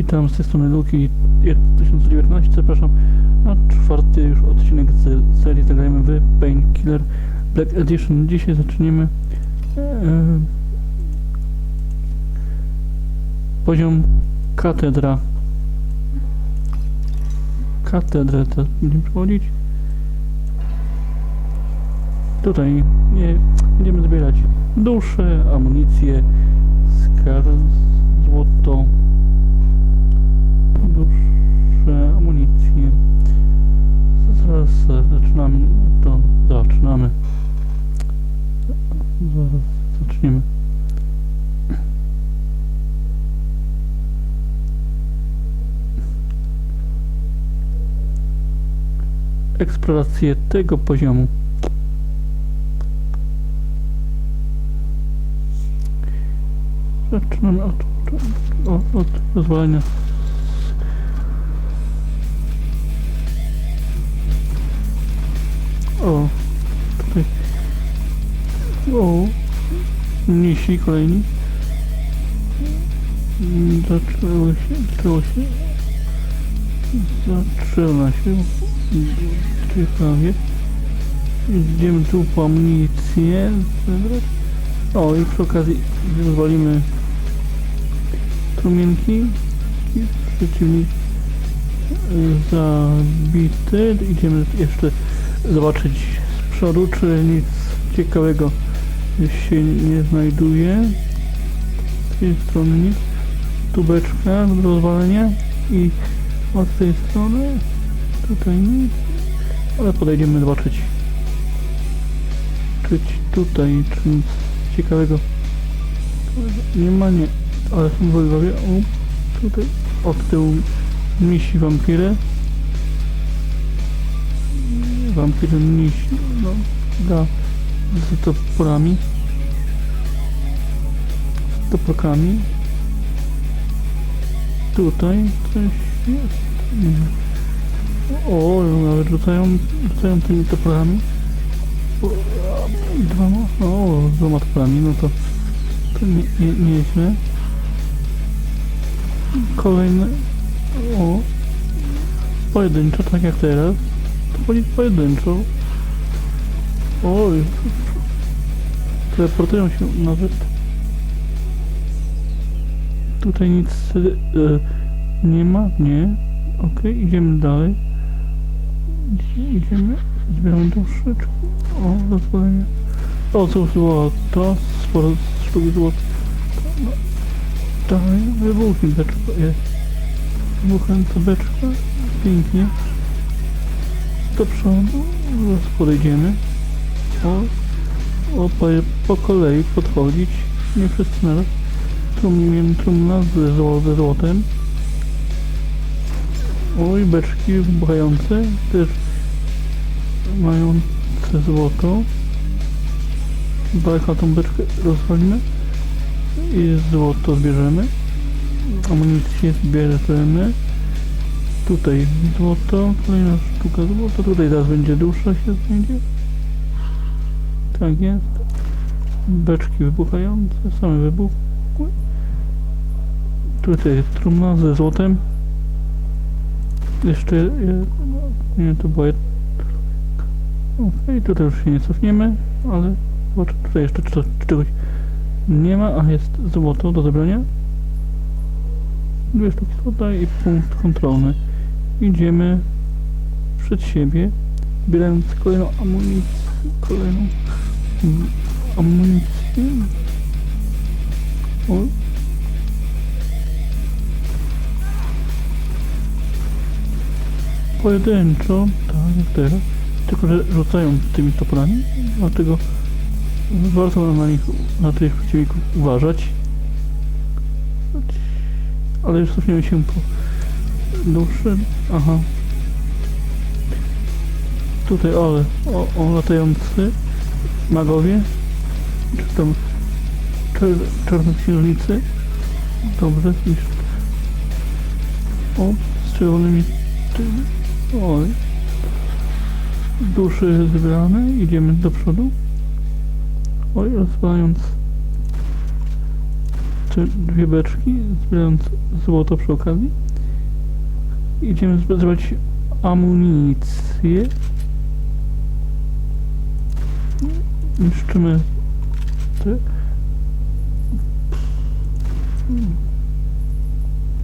Witam z tej strony Luki 1019, zapraszam na czwarty już odcinek z serii Zagrajmy w Painkiller Black Edition. Dzisiaj zaczniemy e, poziom katedra. Katedrę teraz będziemy przechodzić. Tutaj nie będziemy zbierać dusze, amunicję, skar, złoto, dusze, amunicję. Zaraz zaczynamy, to zaczynamy. Zaraz zaczniemy. Eksplorację tego poziomu. Zaczynamy od, od, od rozwalenia O, tutaj. O, mniejsi kolejni. Zaczęło się, zaczęło się. Zaczyna się. Ciekawie. Idziemy tu po amunicję. O, i przy okazji rozwalimy trumienki. I przeciwnik y, zabity. Idziemy jeszcze zobaczyć z przodu, czy nic ciekawego się nie znajduje. Z tej strony nic. Tubeczka do rozwalenia i od tej strony tutaj nic. Ale podejdziemy zobaczyć. Czy tutaj, czy nic ciekawego nie ma, nie. Ale są wrogowie. O, tutaj od tyłu misi wampiry. Wampir misi, no, da z toporami. Z toporkami. Tutaj coś jest. O, nawet rzucają, rzucają tymi toporami. Dwoma, o, dwoma toporami, no to, to nie, nie, nieźle. Kolejne, o, pojedynczo, tak jak teraz. To pojedynczo. Oj, teleportują się nawet. Tutaj nic e, nie ma, nie. Okej, idziemy dalej. Idzie- Idziemy, zbieramy duszyczkę. O, rozwalenie. O, co złoto, sporo sztuk złota. No, dalej, wybuchnie beczka jest. Wybuchająca beczka, pięknie. Do przodu, zaraz podejdziemy. O, o po, po kolei podchodzić, nie wszyscy naraz. Trumien, trumna ze, zło, ze złotem. Oj, beczki wybuchające, też mające złoto. Bajka tą beczkę rozwalimy i złoto zbierzemy. Amunicję zbierzemy. Tutaj złoto, kolejna sztuka złota, tutaj zaraz będzie dusza się znajdzie. Tak jest. Beczki wybuchające, same wybuchły. Tutaj jest trumna ze złotem. Jeszcze jedno, nie, to była jedna. Okej, tutaj już się nie cofniemy, ale zobaczę, tutaj jeszcze czegoś nie ma, a jest złoto do zebrania. Dwie sztuki złota i punkt kontrolny. Idziemy przed siebie, zbierając kolejną amunicję, kolejną amunicję. O. Pojedynczo, tak jak teraz, tylko że rzucają tymi toporami, dlatego warto na nich, na tych przeciwników uważać. Ale już cofniemy się po duszy. Aha. Tutaj, ale, o, o latający magowie, czy tam czer, czarnoksiężnicy. Dobrze, już. O, z czerwonymi tymi. Oj. Duszy zebrane, idziemy do przodu. Oj, rozwalając te dwie beczki, zbierając złoto przy okazji. Idziemy zbierać amunicję. Niszczymy te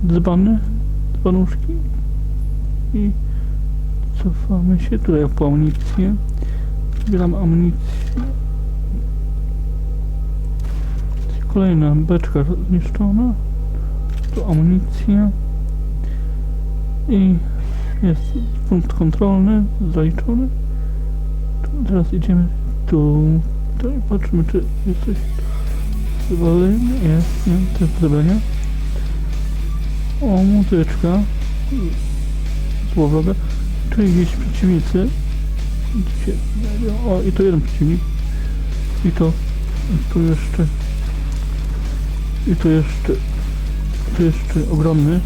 dzbany, dzbanuszki i cofamy się tutaj po amunicję. Zbieram amunicję. Kolejna beczka zniszczona. Tu amunicja. I jest punkt kontrolny zaliczony. Teraz idziemy tu. tu i patrzymy czy jest coś wywalone. Jest, nie, jest zebrania. O, muzyczka. Złowroga. Czyli gdzieś przeciwnicy. O, i to jeden przeciwnik. I to, i tu jeszcze. I tu jeszcze. Tu jeszcze ogromny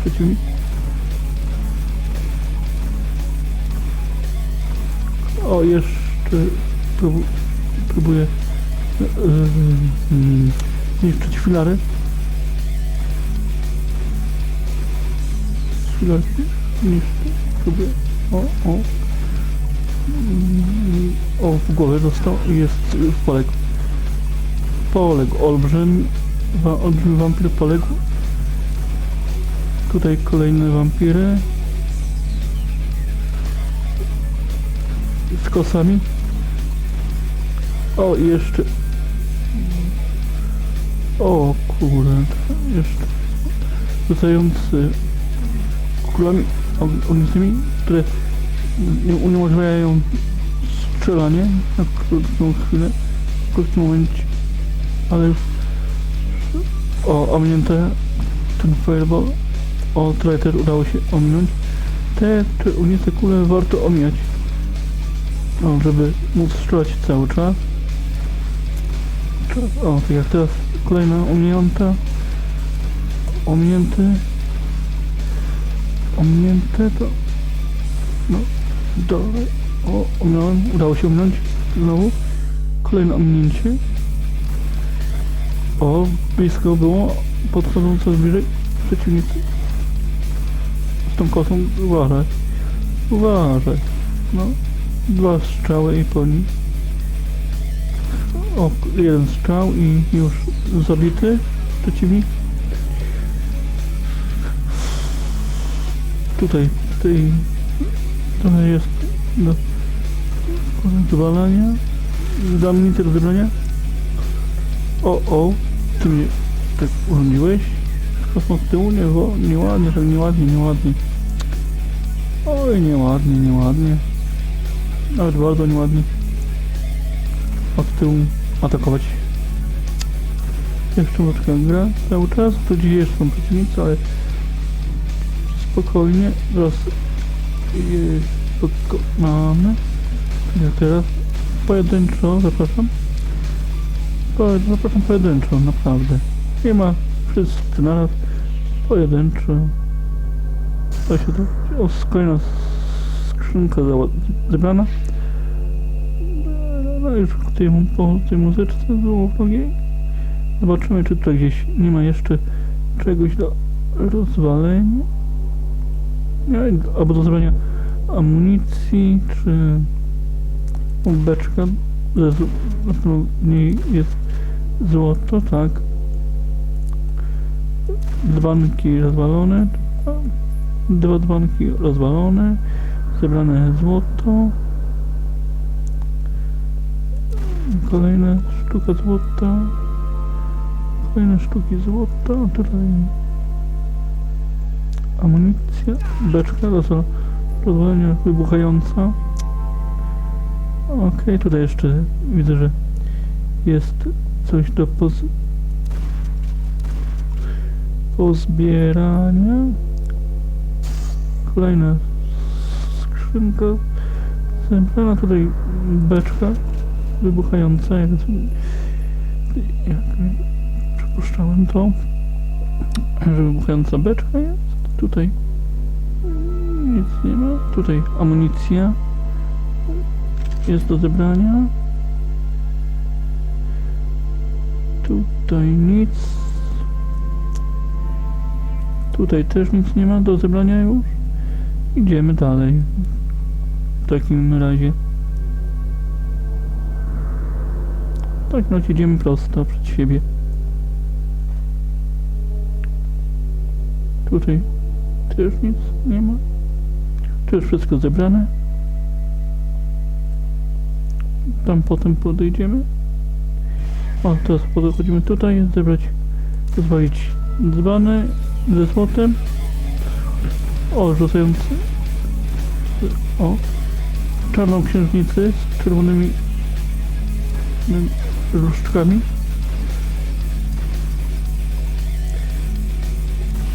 przeciwnik. O, jeszcze próbu, próbuję yy, yy, zniszczyć filary. Filarki niszczę. Próbuję. O, o. Mm, O, w głowę dostał i jest już poległ. Poległ olbrzym. Wa, olbrzymi wampir poległ. Tutaj kolejne wampiry. Z kosami. O, i jeszcze. O, kurde. Jeszcze. Rzucający kulami og- ognistymi, które nie- uniemożliwiają strzelanie na krótką chwilę, w krótkim momencie, ale już o, ominięte ten fireball, o, traitor udało się ominąć. Te, te ogniste kule warto omijać, o, żeby móc strzelać cały czas. O, tak jak teraz kolejna ominięta, ominięty, ominięte to no dalej o ominąłem udało się ominąć znowu. Kolejne ominięcie. O blisko było podchodzą coraz bliżej przeciwnicy. Z tą kosą uważaj. Uważaj. No dwa strzały i po nich o jeden strzał i już zabity przeciwnik tutaj, tutaj trochę jest do zwalania. Dam mi do zebrania. O, o, ty mnie tak urządziłeś. Kosmos tyłu, nie, nieładnie, tak nieładnie, nieładnie. Oj, nieładnie, nieładnie. Nawet bardzo nieładnie. Od tyłu atakować. Jeszcze troszkę gra cały czas, tu gdzieś jeszcze są przeciwnicy, ale spokojnie, zaraz yy, pokonamy. Jak teraz pojedynczo, zapraszam. Zapraszam pojedynczo, naprawdę. Nie ma wszyscy naraz, pojedynczo. To się to, o, kolejna skrzynka zebrana. No już w tej, po tej muzyczce było wrogiej. Zobaczymy, czy tutaj gdzieś nie ma jeszcze czegoś do rozwalenia. Nie, albo do zrobienia amunicji, czy beczka, w niej jest złoto, tak. Dzbanki rozwalone, dwa dzbanki rozwalone, zebrane złoto. Kolejna sztuka złota. Kolejne sztuki złota, tutaj amunicja, beczka do rozwalenia wybuchająca. Okej, tutaj jeszcze widzę, że jest coś do poz... pozbierania. Kolejna skrzynka zebrana, tutaj beczka wybuchająca, jak, jak przypuszczałem to, że wybuchająca beczka jest. Tutaj nic nie ma. Tutaj amunicja jest do zebrania. Tutaj nic. Tutaj też nic nie ma do zebrania już. Idziemy dalej. Takim razie. Tak, no idziemy prosto przed siebie. Tutaj też nic nie ma. Tu już wszystko zebrane. Tam potem podejdziemy. O, teraz podchodzimy tutaj, zebrać, zwalić dzbany ze złotem. O, rzucający. O, czarną księżnicę z czerwonymi mm, różdżkami.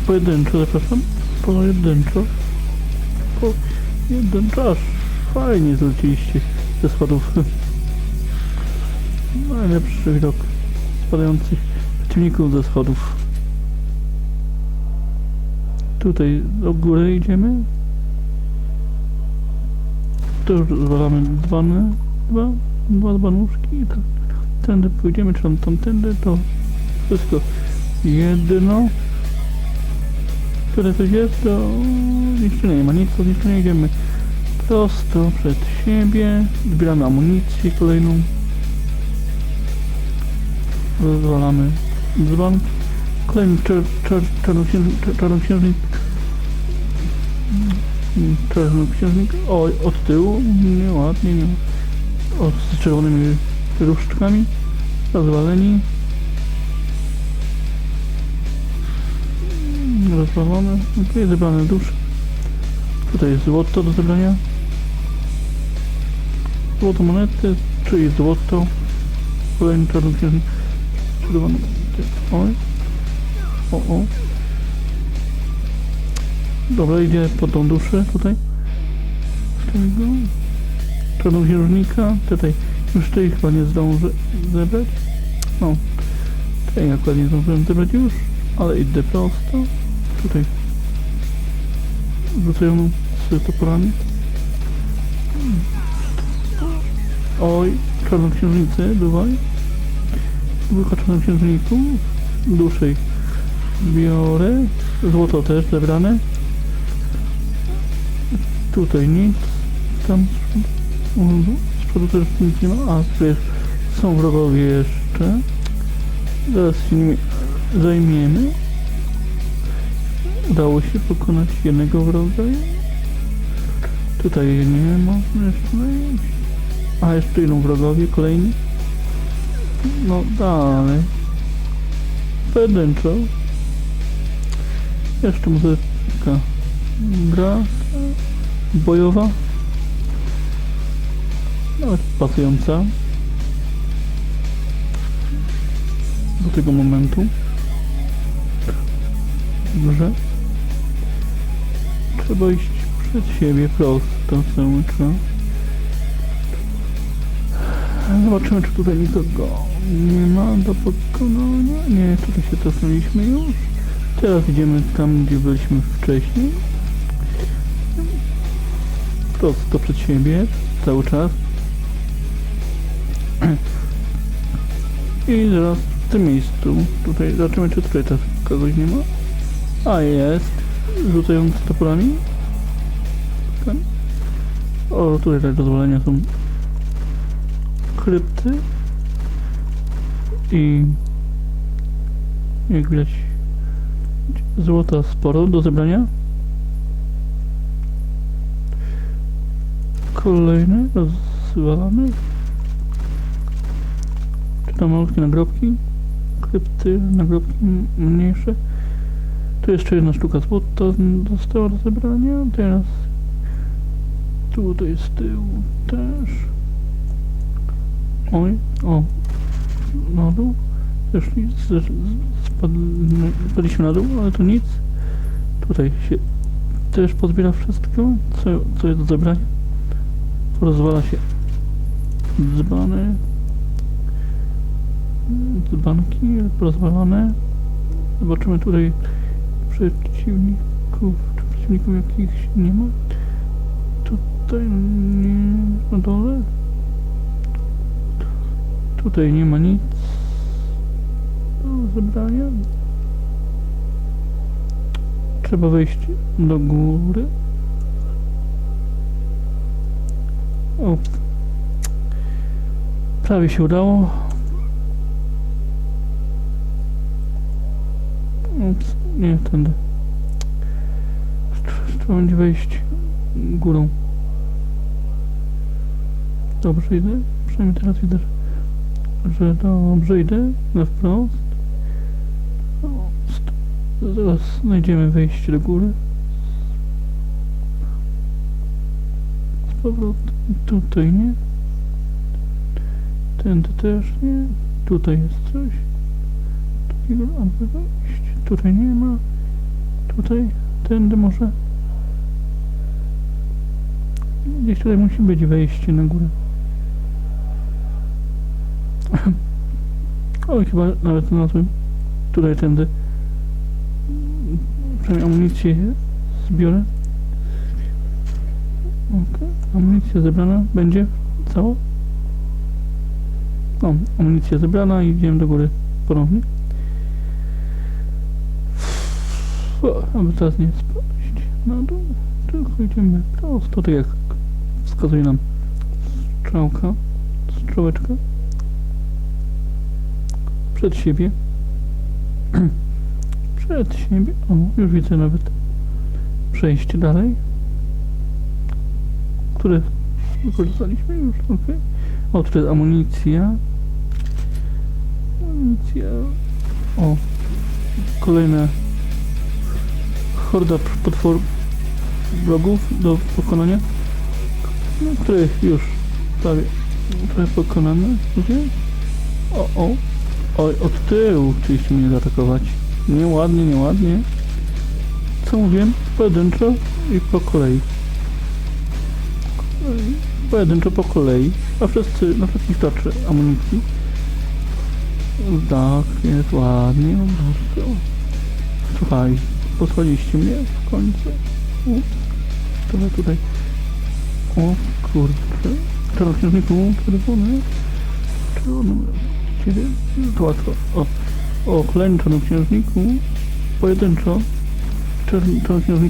Pojedynczo, zapraszam. Pojedynczo. Pojedynczo, aż fajnie zleciliście ze spadów. Najlepszy widok spadających przeciwników ze schodów. Tutaj do góry idziemy. Tu już zwalamy dzbany, dwa, dwa dzbanówki i tak. Tędy pójdziemy, czy tam tamtędy, to wszystko jedno. Tutaj coś jest do zniszczenia, nie ma nic do zniszczenia, idziemy prosto przed siebie, zbieramy amunicję kolejną. Rozwalamy dzban. Kolejny czer, czer, czarnoksiężnik, czer, Mm, Czarnoksiężnik. O, od tyłu. Nieładnie, nie. O, z czerwonymi różdżkami. Rozwaleni. Rozwalone. Tutaj zebrane dusze. Tutaj jest złoto do zebrania. Złoto monety, czyli złoto. Kolejny czarnoksiężnik. Czerwony. Oj. O, o. Dobra, idzie po tą duszę tutaj. Tego. Czarnoksiężnika. Tutaj. Już tej chyba nie zdążę zebrać. No. Tej akurat nie zdążyłem zebrać już. Ale idę prosto. Tutaj. Rzucają z toporami. Oj, czarnoksiężnicy, bywaj. Dwójka czarnoksiężników. Duszej biorę. Złoto też zebrane. Tutaj nic. Tam z przodu- też nic nie ma. A, tu jest, są wrogowie jeszcze. Zaraz się nimi zajmiemy. Udało się pokonać jednego wroga. Tutaj nie można jeszcze wejść. A, jeszcze idą wrogowie kolejni. No dalej. Pojedynczo. Jeszcze muzyka. Gra. Bojowa. Nawet pasująca. Do tego momentu. Dobrze. Trzeba iść przed siebie prosto cały czas. Zobaczymy, czy tutaj nikogo nie ma do pokonania. Nie, tutaj się cofnęliśmy już. Teraz idziemy tam, gdzie byliśmy wcześniej. Prosto przed siebie, cały czas. I zaraz w tym miejscu, tutaj, zobaczymy, czy tutaj teraz kogoś nie ma. A jest, rzucając toporami. Tam. O, tutaj te dozwolenia są krypty i jak widać złota sporo do zebrania kolejne rozwalamy czy tam malutkie nagrobki krypty, nagrobki mniejsze tu jeszcze jedna sztuka złota została do zebrania teraz tutaj z tyłu też Oj, o, na dół. Zeszli, spadliśmy na dół, ale to nic. Tutaj się też pozbiera wszystko, co, co jest do zebrania. Rozwala się dzbany. Dzbanki rozwalane. Zobaczymy tutaj przeciwników, czy przeciwników jakichś nie ma. Tutaj nie, na dole. Tutaj nie ma nic do zebrania. Trzeba wejść do góry. O. Prawie się udało. Ups, nie, tędy. Tr- Trzeba będzie wejść górą. Dobrze idę? Przynajmniej teraz widzę, że dobrze idę na wprost. Zaraz znajdziemy wejście do góry. Powrotem tutaj nie. Tędy też nie. Tutaj jest coś. Tutaj nie ma. Tutaj. Tędy może. Gdzieś tutaj musi być wejście na górę. Oj, chyba nawet znalazłem. Tutaj tędy. Przynajmniej amunicję zbiorę. Okej, amunicja zebrana. Będzie cała? No, amunicja zebrana i idziemy do góry ponownie. O, aby teraz nie spaść na dół, tylko idziemy prosto, tak jak wskazuje nam strzałka, strzałeczka. Przed siebie. Przed siebie. O, już widzę nawet przejście dalej. Które wykorzystaliśmy już, ok. O, tu amunicja. Amunicja. O, kolejna horda potworów wrogów do pokonania. No, już prawie trochę pokonane. Gdzie? O, o. Oj, od tyłu chcieliście mnie zaatakować. Nieładnie, nieładnie. Co mówiłem? Pojedynczo i po kolei. Pojedynczo po kolei, a wszyscy na wszystkich starczy amunicji. Tak, jest ładnie, prostu. Słuchaj, posłaliście mnie w końcu. Ups, trochę tutaj. O kurczę. Czarnoksiężniku, czerwony. Czerwony. Ciebie. To łatwo. O, o kolejny czarnoksiężniku. Pojedynczo.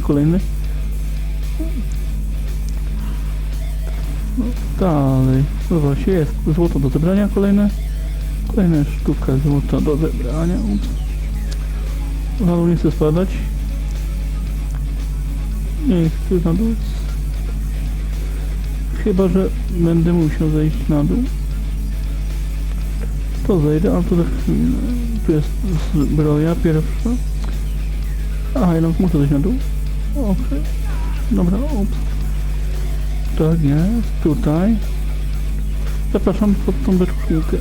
Kolejny. No, dalej. Zobacz, jest złoto do zebrania kolejne. Kolejna sztuka złota do zebrania. Na dół nie chcę spadać. Nie chcę na dół. Chyba, że będę musiał zejść na dół. To zejdę, ale to za chwilę. Tu jest zbroja pierwsza. Aha, jednak muszę zejść na dół. Okej. Dobra, ups. Tak jest, tutaj. Zapraszam pod tą beczkę.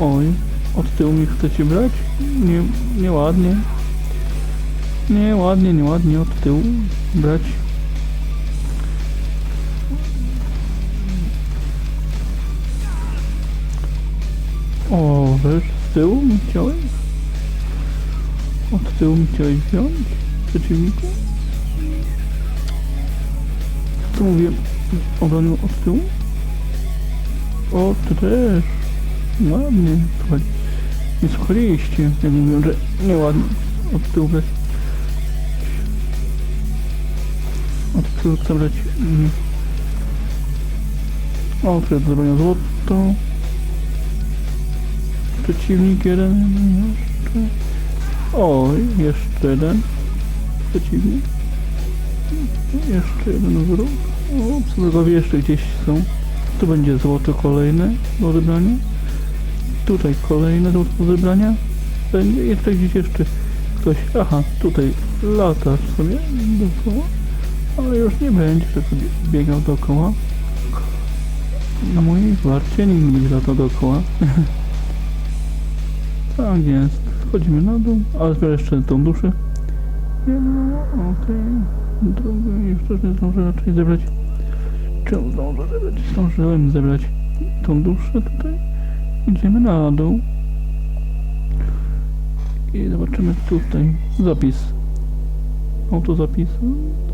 Oj, od tyłu mi chcecie brać? Nie, nieładnie. Nieładnie, nieładnie od tyłu brać. O, wiesz, z tyłu mi chciałeś? Od tyłu mi chciałeś wziąć? Przeciwniku? Mówię? Obronił od tyłu? O, ty też. Ładnie. Słuchaj. Nie słuchaliście, jak mówią, że nieładnie od tyłu brać. Od tyłu chcę brać. mm. O, jest zrobione złoto. Przeciwnik jeden, jeszcze. Oj, jeszcze jeden. Przeciwnik. Jeszcze jeden wróg. O, wrogowie jeszcze gdzieś są. Tu będzie złoto kolejne do odebrania. Tutaj kolejne złoto do zebrania. Będzie jeszcze gdzieś jeszcze ktoś. Aha, tutaj lata sobie dookoła. Ale już nie będzie tak sobie biegał dookoła. Na mojej warcie nikt nie będzie dookoła. tak jest. Schodzimy na dół, ale zbiorę jeszcze tą duszę. Okej. Drugą jeszcze nie zdążę raczej zebrać. Czemu zdążę zebrać? Zdążyłem zebrać tą duszę tutaj. Idziemy na dół. I zobaczymy tutaj zapis. Autozapis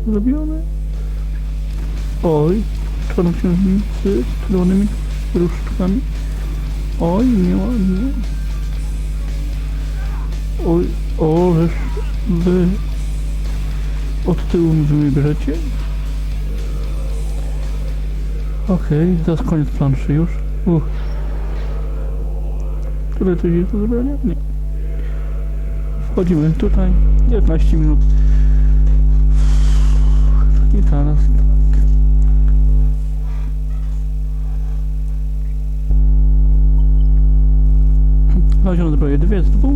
zrobiony. Oj, czarnoksiężnicy z czerwonymi różdżkami. Oj, nieładnie. Oj, o, żeż wy od tyłu mi wybierzecie? Okej, teraz koniec planszy już. Uch. Które coś jest do zrobienia? Nie. Wchodzimy tutaj. 19 minut. I teraz tak. Znaleziono zbroję 2 z 2.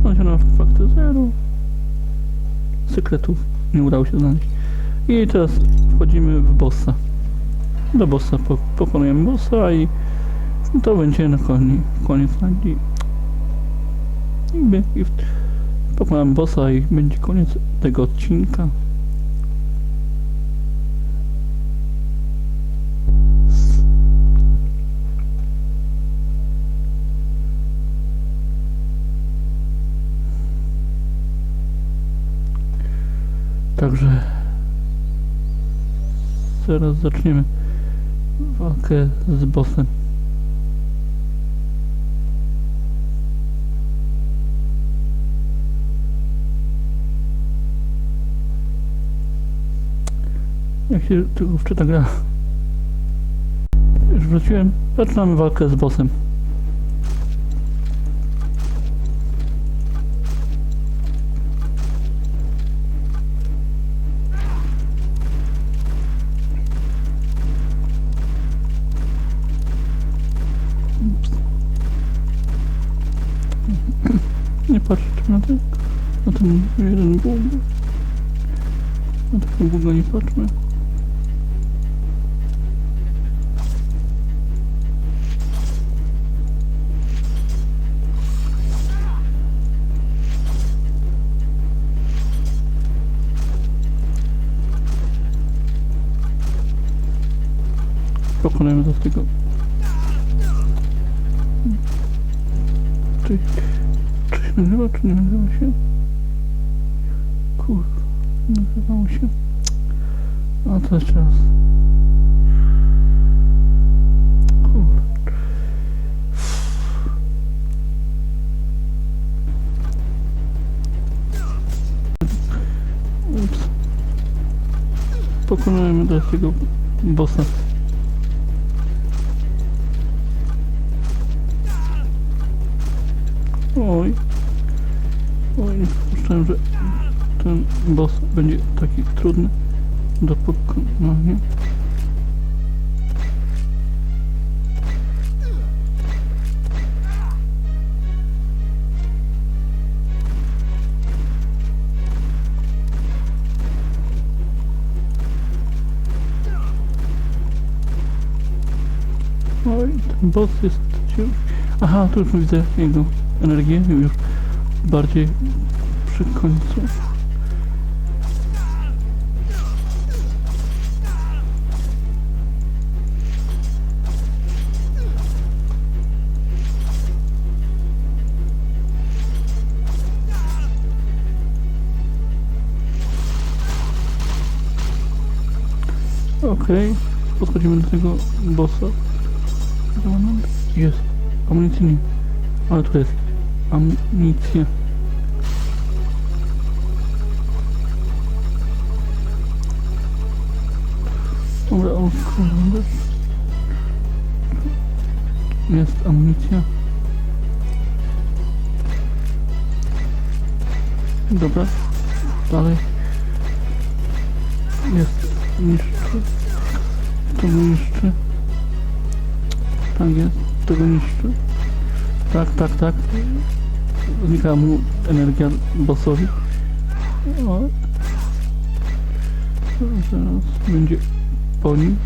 Znaleziono artefakty 0. Sekretów nie udało się znaleźć. I teraz wchodzimy w bossa. Do bossa po, pokonujemy bossa i to będzie na koniec, koniec. I, i w, pokonamy bossa i będzie koniec tego odcinka. Także zaraz zaczniemy walkę z bossem. Jak się tylko wczyta gra. Już wróciłem. Zaczynamy walkę z bossem. Patrzmy. Pokonajmy to z tego. Czy, czy się nagrywa, czy nie nagrywa się? Kur... nagrywało się. A to. Ups. Pokonujemy teraz tego bossa. Oj. Oj, nie przypuszczałem, że ten boss będzie taki trudny do pokonania. Oj, ten boss jest ciężki. Aha, tu już widzę jego energię, już bardziej przy końcu. Okej, podchodzimy do tego bossa. Jest. Amunicji nie. Ale tu jest. Amunicja. Dobra, o kurde. Jest amunicja. Dobra. Dalej. Jest niszczy. To niszczy. Tak jest. Tego niszczy. Tak, tak, tak. Znika mu energia bossowi. O. Zaraz będzie po nim.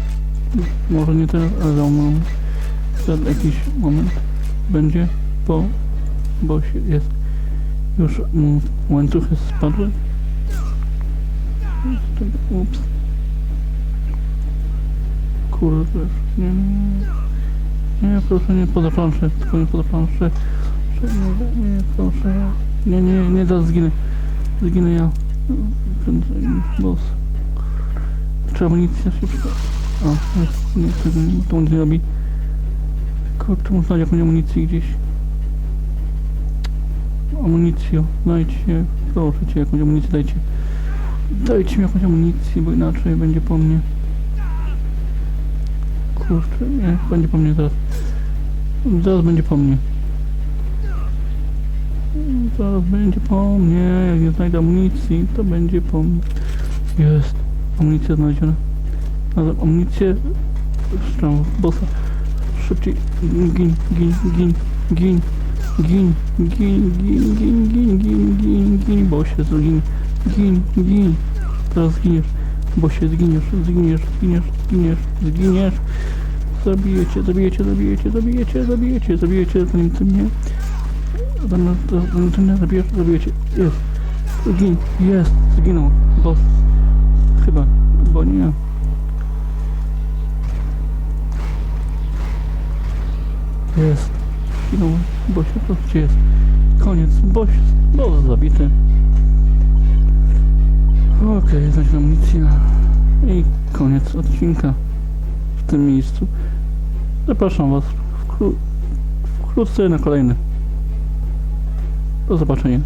Może nie teraz, ale za moment. Za jakiś moment będzie po bossie. Jest. Już mu łańcuchy spadły. Ups. Kurde, nie, nie, nie. Nie, proszę nie poza planszę, tylko nie poza planszę. Nie, nie, proszę. Nie, nie, nie, zaraz zginę. Zginę ja. Boss. Czy amunicja się przyda? O, jest, nie, tego nie, to nic nie robi. Kurczę, muszę znaleźć jakąś amunicję gdzieś. amunicję, dajcie, proszę cię, jakąś amunicję dajcie. Dajcie mi jakąś amunicję, bo inaczej będzie po mnie. Kurczę, nie, będzie po mnie zaraz. Zaraz będzie po mnie. Zaraz będzie po mnie, jak nie znajdę amunicji, to będzie po mnie. Jest, amunicja znaleziona. Ale amunicję, strzał, bossa. Szybciej, gin, gin, gin, gin, gin, gin, gin, gin, gin, gin, gin, gin, gin, bosie, zgin, gin, gin. Teraz zginiesz, bosie, zginiesz, zginiesz, zginiesz, zginiesz, zginiesz. Zabijecie, zabijecie, zabijecie, zabijecie, zabijecie, zabijecie, zanim ty mnie... Zanim ty mnie zabijesz, zabijecie. Jest. Zgin, jest, zginął, boss. Chyba, bo nie. Jest. Zginął, bosie, to gdzie jest? Koniec, boś, boss zabity. Okej, okay, amunicja. I koniec odcinka w tym miejscu. Zapraszam Was wkró- wkrótce na kolejny. Do zobaczenia.